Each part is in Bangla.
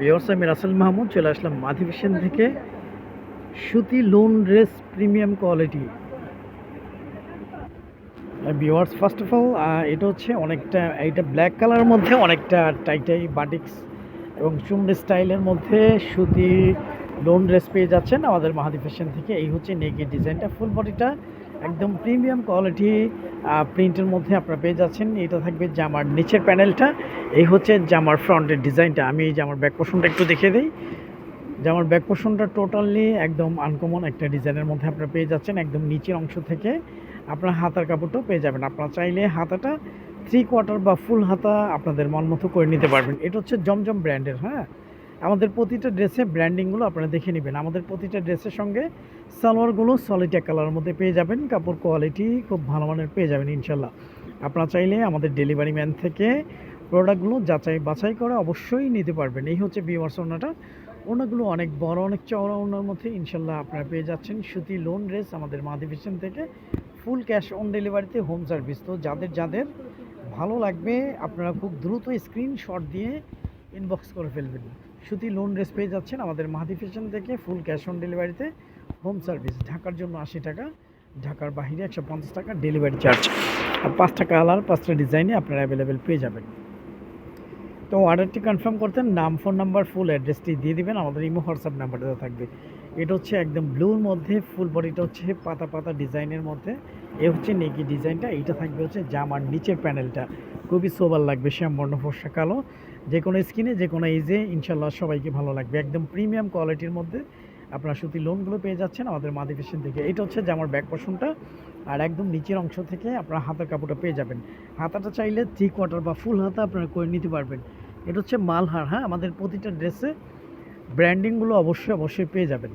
বিয়র্স আমি রাসেল মাহমুদ, চলে আসলাম মাধিবেশন থেকে। সুতি লোন ড্রেস প্রিমিয়াম কোয়ালিটি বিওয়ার্স ফার্স্ট অফ অল এটা হচ্ছে অনেকটা, এইটা ব্ল্যাক কালারের মধ্যে অনেকটা টাইটাই বাটিক্স এবং চুমড়ে স্টাইলের মধ্যে সুতি লোন ড্রেস পেয়ে যাচ্ছেন আমাদের মাহাদি ফ্যাশন থেকে। এই হচ্ছে নেকের ডিজাইনটা ফুল বডিটা একদম প্রিমিয়াম কোয়ালিটি প্রিন্টের মধ্যে আপনারা পেয়ে যাচ্ছেন। এটা থাকবে জামার নিচের প্যানেলটা। এই হচ্ছে জামার ফ্রন্টের ডিজাইনটা। আমি জামার ব্যাক পোর্শনটা একটু দেখে দিই। জামার ব্যাক পোর্শনটা টোটালি একদম আনকমন একটা ডিজাইনের মধ্যে আপনারা পেয়ে যাচ্ছেন, একদম নিচের অংশ থেকে। আপনার হাতার কাপড়টাও পেয়ে যাবেন। আপনারা চাইলে হাতাটা থ্রি কোয়ার্টার বা ফুল হাতা আপনাদের মন মতো করে নিতে পারবেন। এটা হচ্ছে জমজম ব্র্যান্ডের হ্যাঁ? আমাদের প্রতিটা ড্রেসে ব্র্যান্ডিংগুলো আপনারা দেখে নেবেন। আমাদের প্রতিটা ড্রেসের সঙ্গে সালোয়ারগুলো সলিড এক কালারের মধ্যে পেয়ে যাবেন। কাপড় কোয়ালিটি খুব ভালো মানের পেয়ে যাবেন ইনশাল্লাহ আপনারা চাইলে আমাদের ডেলিভারি ম্যান থেকে প্রোডাক্টগুলো যাচাই বাছাই করে অবশ্যই নিতে পারবেন। এই হচ্ছে বিওয়ার্স ওনাটা। ওনাগুলো অনেক বড়, অনেক চওড়া ওনার মধ্যে ইনশাল্লাহ আপনারা পেয়ে যাচ্ছেন। সুতি লোন ড্রেস আমাদের মাদিভিশন থেকে ফুল ক্যাশ অন ডেলিভারিতে হোম সার্ভিস তো যাদের যাদের ভালো লাগবে, আপনারা খুব দ্রুত স্ক্রিনশট দিয়ে ইনবক্স করে ফেলবেন। সুতি লোন ড্রেস পেয়ে যাচ্ছেন আমাদের মাহাদি ফ্যাশন থেকে ফুল ক্যাশ অন ডেলিভারিতে হোম সার্ভিস ঢাকার জন্য আশি টাকা, ঢাকার বাহিরে একশো পঞ্চাশ টাকা ডেলিভারি চার্জ আর পাঁচটা কালার পাঁচটা ডিজাইনে আপনারা অ্যাভেলেবেল পেয়ে যাবেন। তো অর্ডারটি কনফার্ম করতেন, নাম ফোন নাম্বার ফুল অ্যাড্রেসটি দিয়ে দিবেন, আমাদের ইমো, হোয়াটসঅ্যাপ নাম্বারটা থাকবে। এটা হচ্ছে একদম ব্লুর মধ্যে ফুল বডিটা হচ্ছে পাতা পাতা ডিজাইনের মধ্যে। এ হচ্ছে নেকি ডিজাইনটা এইটা থাকবে হচ্ছে জামার নিচের প্যানেলটা খুবই সোবার লাগবে, শ্যামবর্ণ ফর্সা কালো যে কোনো স্কিনে যে কোনো এজে ইনশাল্লাহ সবাইকে ভালো লাগবে। একদম প্রিমিয়াম কোয়ালিটির মধ্যে আপনারা সুতি লোনগুলো পেয়ে যাচ্ছেন আমাদের মাদি ফ্যাশন থেকে। এটা হচ্ছে জামার ব্যাক পোর্শনটা আর একদম নিচের অংশ থেকে আপনারা হাতের কাপড়টা পেয়ে যাবেন। হাতাটা চাইলে থ্রি কোয়ার্টার বা ফুল হাতা আপনারা করে নিতে পারবেন। এটা হচ্ছে মালহার হ্যাঁ? আমাদের প্রতিটা ড্রেসে ব্র্যান্ডিংগুলো অবশ্যই অবশ্যই পেয়ে যাবেন।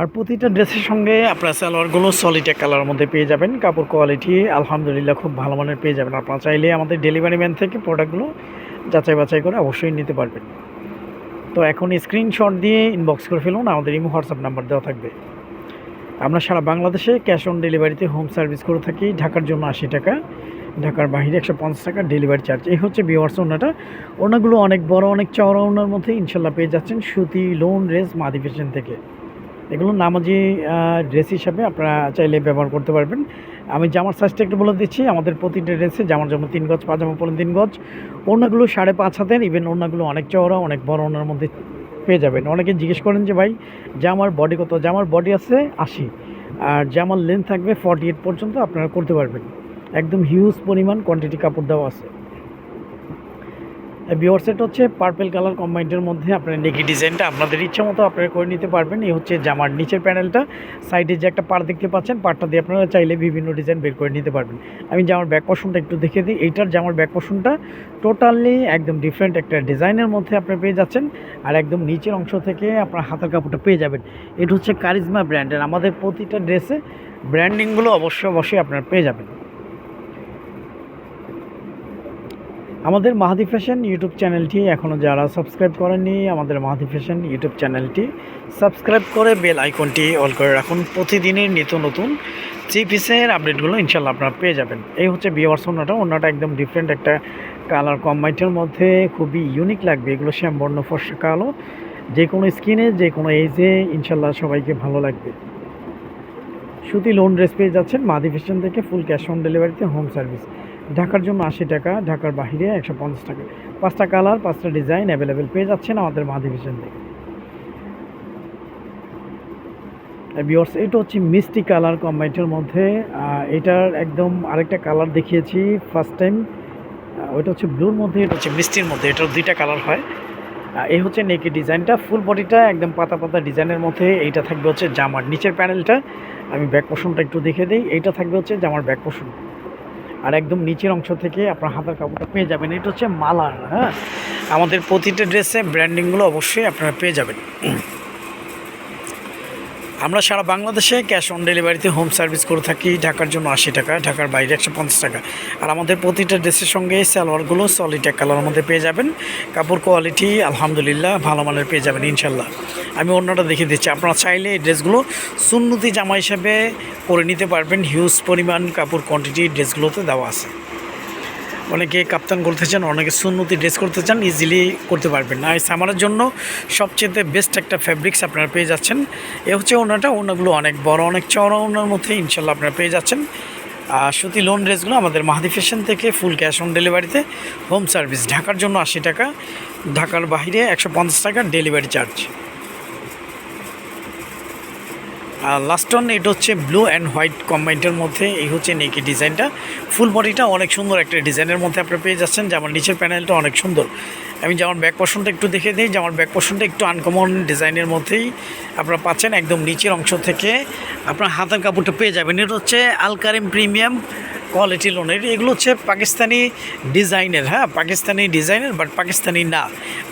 আর প্রতিটা ড্রেসের সঙ্গে আপনার সালোয়ারগুলো সলিড এক কালারের মধ্যে পেয়ে যাবেন। কাপড় কোয়ালিটি আলহামদুলিল্লাহ খুব ভালো মানের পেয়ে যাবেন। আপনারা চাইলে আমাদের ডেলিভারি ম্যান থেকে প্রোডাক্টগুলো যাচাই বাছাই করে অবশ্যই নিতে পারবেন। তো এখন স্ক্রিনশট দিয়ে ইনবক্স করে ফেলুন, আমাদের ইমো হোয়াটসঅ্যাপ নাম্বার দেওয়া থাকবে। আমরা সারা বাংলাদেশে ক্যাশ অন ডেলিভারিতে হোম সার্ভিস করে থাকি। ঢাকার জন্য আশি টাকা, ঢাকার বাইরে একশো পঞ্চাশ টাকা ডেলিভারি চার্জ এই হচ্ছে বিওয়ার্স ওনাটা। ওনাগুলো অনেক বড়, অনেক চওড়া, ওনার মধ্যে ইনশাল্লাহ পেয়ে যাচ্ছেন সুতি লোন রেস মাদি ফ্যাশন থেকে। এগুলো নামাজি ড্রেস হিসাবে আপনারা চাইলে ব্যবহার করতে পারবেন। আমি জামার সাইজটা একটু বলে দিচ্ছি। আমাদের প্রতিটা ড্রেসে জামার জন্য তিন গজ, পাজামা পড়েন তিন গজ। ওনাগুলো সাড়ে পাঁচ হাতের ইভেন ওনাগুলো অনেক চওড়া, অনেক বড় ওনার মধ্যে পেয়ে যাবেন। অনেকে জিজ্ঞেস করেন যে, ভাই, জামার বডি কত? জামার বডি আছে আশি। আর জামার লেন্থ থাকবে ফর্টি এইট পর্যন্ত আপনারা করতে পারবেন। একদম হিউজ পরিমাণ কোয়ান্টিটি কাপড় দেওয়া আছে। বিওর সেট হচ্ছে পার্পেল কালার কম্বাইন্ডের মধ্যে। আপনার নেকি ডিজাইনটা আপনাদের ইচ্ছা মতো আপনারা করে নিতে পারবেন। এই হচ্ছে জামার নিচের প্যানেলটা সাইডে যে একটা পার দেখতে পাচ্ছেন পারটা দিয়ে আপনারা চাইলে বিভিন্ন ডিজাইন বের করে নিতে পারবেন। আমি জামার ব্যাক পোর্শনটা একটু দেখে দিই। এইটার জামার ব্যাক পোর্শনটা টোটালি একদম ডিফারেন্ট একটা ডিজাইনের মধ্যে আপনি পেয়ে যাচ্ছেন। আর একদম নিচের অংশ থেকে আপনার হাতের কাপড়টা পেয়ে যাবেন। এটা হচ্ছে কারিজমা ব্র্যান্ডের আমাদের প্রতিটা ড্রেসে ব্র্যান্ডিংগুলো অবশ্যই অবশ্যই আপনারা পেয়ে যাবেন। আমাদের মাহাদি ফ্যাশন ইউটিউব চ্যানেলটি এখনও যারা সাবস্ক্রাইব করেননি, আমাদের মাহাদি ফ্যাশন ইউটিউব চ্যানেলটি সাবস্ক্রাইব করে বেল আইকনটি অল করে রাখুন। প্রতিদিনের নিত্য নতুন থ্রি পিসের আপডেটগুলো ইনশাল্লাহ আপনারা পেয়ে যাবেন। এই হচ্ছে বিয়ার্স ওনাটা ওনাটা একদম ডিফারেন্ট একটা কালার কম্বাইটের মধ্যে খুবই ইউনিক লাগবে। এগুলো শ্যামবর্ণ, ফর্সা, কালো, যে কোনো স্কিনে যে কোনো এজে ইনশাল্লাহ সবাইকে ভালো লাগবে। সুতি লোন ড্রেস পেয়ে যাচ্ছেন মাদি ফ্যাশন থেকে ফুল ক্যাশ অন ডেলিভারিতে হোম সার্ভিস ঢাকার জন্য আশি টাকা, ঢাকার বাহিরে একশো পঞ্চাশ টাকা। পাঁচটা কালার, পাঁচটা ডিজাইন অ্যাভেলেবেল পেয়ে যাচ্ছেন আমাদের মাধিভিশন থেকে বিয়র্স এটা হচ্ছে মিষ্টি কালার কম্বাইন্ডের মধ্যে। এটার একদম আরেকটা কালার দেখিয়েছি ফার্স্ট টাইম ওইটা হচ্ছে ব্লুর মধ্যে, এটা হচ্ছে মিষ্টির মধ্যে, এটার দুইটা কালার হয়। এই হচ্ছে নেকি ডিজাইনটা ফুল বডিটা একদম পাতা পাতা ডিজাইনের মধ্যে। এইটা থাকবে হচ্ছে জামার, নিচের প্যানেলটা আমি ব্যাক পোষণটা একটু দেখে দিই। এইটা থাকবে হচ্ছে জামার ব্যাক পোষণ আর একদম নিচের অংশ থেকে আপনার হাতের কাপড়টা পেয়ে যাবেন। এটা হচ্ছে মালার হ্যাঁ? আমাদের প্রতিটা ড্রেসে ব্র্যান্ডিংগুলো অবশ্যই আপনারা পেয়ে যাবেন। আমরা সারা বাংলাদেশে ক্যাশ অন ডেলিভারিতে হোম সার্ভিস করে থাকি ঢাকার জন্য আশি টাকা, ঢাকার বাইরে একশো পঞ্চাশ টাকা। আর আমাদের প্রতিটা ড্রেসের সঙ্গে সালোয়ারগুলো সলিড এক কালারের মধ্যে পেয়ে যাবেন। কাপড় কোয়ালিটি আলহামদুলিল্লাহ ভালো মানের পেয়ে যাবেন ইনশাল্লাহ আমি অন্যটা দেখিয়ে দিচ্ছি, আপনারা চাইলে এই ড্রেসগুলো সুন্নতি জামা হিসাবে পরে নিতে পারবেন। হিউজ পরিমাণ কাপড় কোয়ান্টিটি ড্রেসগুলোতে দেওয়া আছে। অনেকে কাপ্তান করতে চান, অনেকে সুন্নতি ড্রেস করতে চান ইজিলি করতে পারবেন। আর এই সামারের জন্য সবচেয়ে বেস্ট একটা ফ্যাব্রিক্স আপনারা পেয়ে যাচ্ছেন। এ হচ্ছে ওনাটা, ওনাগুলো অনেক বড়, অনেক চওড়া ওনার মধ্যে ইনশাল্লাহ আপনারা পেয়ে যাচ্ছেন। আর সুতি লোন ড্রেসগুলো আমাদের মাহাদি ফ্যাশন থেকে ফুল ক্যাশ অন ডেলিভারিতে হোম সার্ভিস ঢাকার জন্য আশি টাকা, ঢাকার বাইরে একশো পঞ্চাশ টাকা ডেলিভারি চার্জ আর লাস্ট ওয়ান এটা হচ্ছে ব্লু অ্যান্ড হোয়াইট কম্বাইন্ডের মধ্যে, এই হচ্ছে নেকি ডিজাইনটা ফুল বডিটা অনেক সুন্দর একটা ডিজাইনের মধ্যে আপনারা পেয়ে যাচ্ছেন, যেমন নিচের প্যানেলটা অনেক সুন্দর। আমি যেমন ব্যাক পোর্শনটা একটু দেখে দিই, যেমন ব্যাক পোর্শনটা একটু আনকমন ডিজাইনের মধ্যেই আপনারা পাচ্ছেন, একদম নিচের অংশ থেকে আপনার হাতের কাপড়টা পেয়ে যাবেন। এটা হচ্ছে আলকারিম প্রিমিয়াম কোয়ালিটি লোনের এগুলো হচ্ছে পাকিস্তানি ডিজাইনের হ্যাঁ পাকিস্তানি ডিজাইনের বাট পাকিস্তানি না,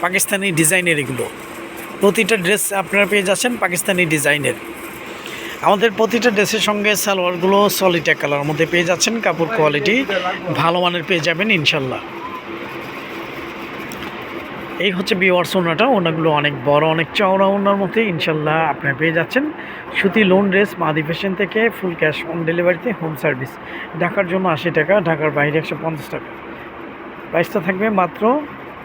পাকিস্তানি ডিজাইনের এগুলো। প্রতিটা ড্রেস আপনারা পেয়ে যাচ্ছেন পাকিস্তানি ডিজাইনের আমাদের প্রতিটা ড্রেসের সঙ্গে সালোয়ারগুলো সলিটা কালার মধ্যে পেয়ে যাচ্ছেন। কাপড় কোয়ালিটি ভালো মানের পেয়ে যাবেন, ইনশাল্লাহ। এই হচ্ছে বিওয়ার্স ওনাটা ওনাগুলো অনেক বড়, অনেক চওড়া ওনার মধ্যে, ইনশাল্লাহ আপনারা পেয়ে যাচ্ছেন। সুতি লোন ড্রেস মাদি ফ্যাশন থেকে ফুল ক্যাশ অন ডেলিভারিতে হোম সার্ভিস ঢাকার জন্য আশি টাকা, ঢাকার বাইরে একশো পঞ্চাশ টাকা। প্রাইসটা থাকবে মাত্র